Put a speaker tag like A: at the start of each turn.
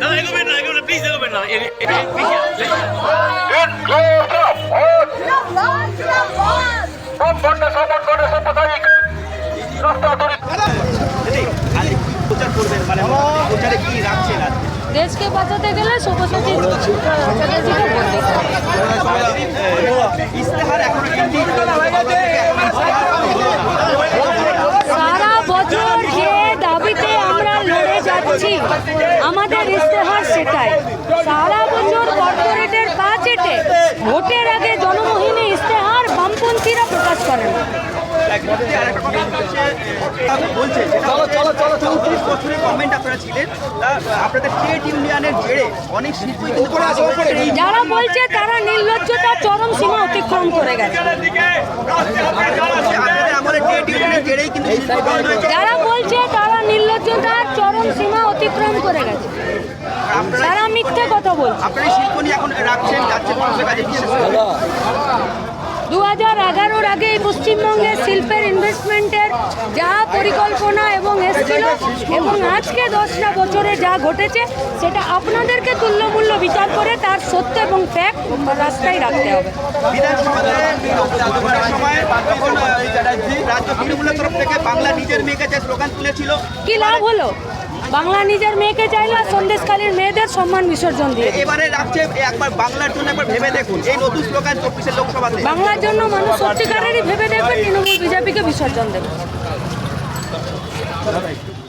A: Dale, gobernador, gobernador, please,
B: gobernador.
C: দেশকে বাঁচাতে গেলে সারা বছর যে দাবিতে আমরা লড়ে যাচ্ছি, আমাদের ইস্তেহার সেটাই। সারা বছর কর্পোরেটের বাজেটে ভোটের আগে জনমোহিনী ইস্তেহার বামপন্থীরা প্রকাশ করেন।
B: বলছে চলো চলো চলো চৌত্রিশ বছরের গভর্নমেন্ট আপনারা ছিলেন। তা আপনাদের ট্রেড ইউনিয়নের জেরে অনেক এই
C: যারা বলছে তারা নির্লজ্জতার চরম সীমা অতিক্রম করে গেছে।
B: শিল্প
C: যারা বলছে তারা নির্লজ্জতার চরম সীমা অতিক্রম করে গেছে। তারা মিথ্যে কথা বলছে।
B: আপনারা শিল্প নিয়ে এখন রাখছেন যাচ্ছেন মানুষের কাছে বিশেষ করে।
C: দু হাজার এগারোর আগে পশ্চিমবঙ্গের শিল্পের ইনভেস্টমেন্টের যা পরিকল্পনা এবং এসেছিল এবং আজকে দশটা বছরে যা ঘটেছে সেটা আপনাদেরকে তুল্যমূল্য বিচার করে তার সত্য এবং ফ্যাক্ট রাস্তায় রাখতে হবে। কি লাভ হলো? বাংলা নিজের মেয়েকে চাইলো আর সন্দেশকালীর মেয়েদের সম্মান বিসর্জন দিয়ে।
B: এবারে রাখছে একবার বাংলার জন্য একবার ভেবে দেখুন। এই নতুন স্লোগান চব্বিশের লোকসভাতে।
C: বাংলার জন্য মানুষ সত্যিকারেরই ভেবে দেখবেন তৃণমূল বিজেপিকে বিসর্জন দেবে। た。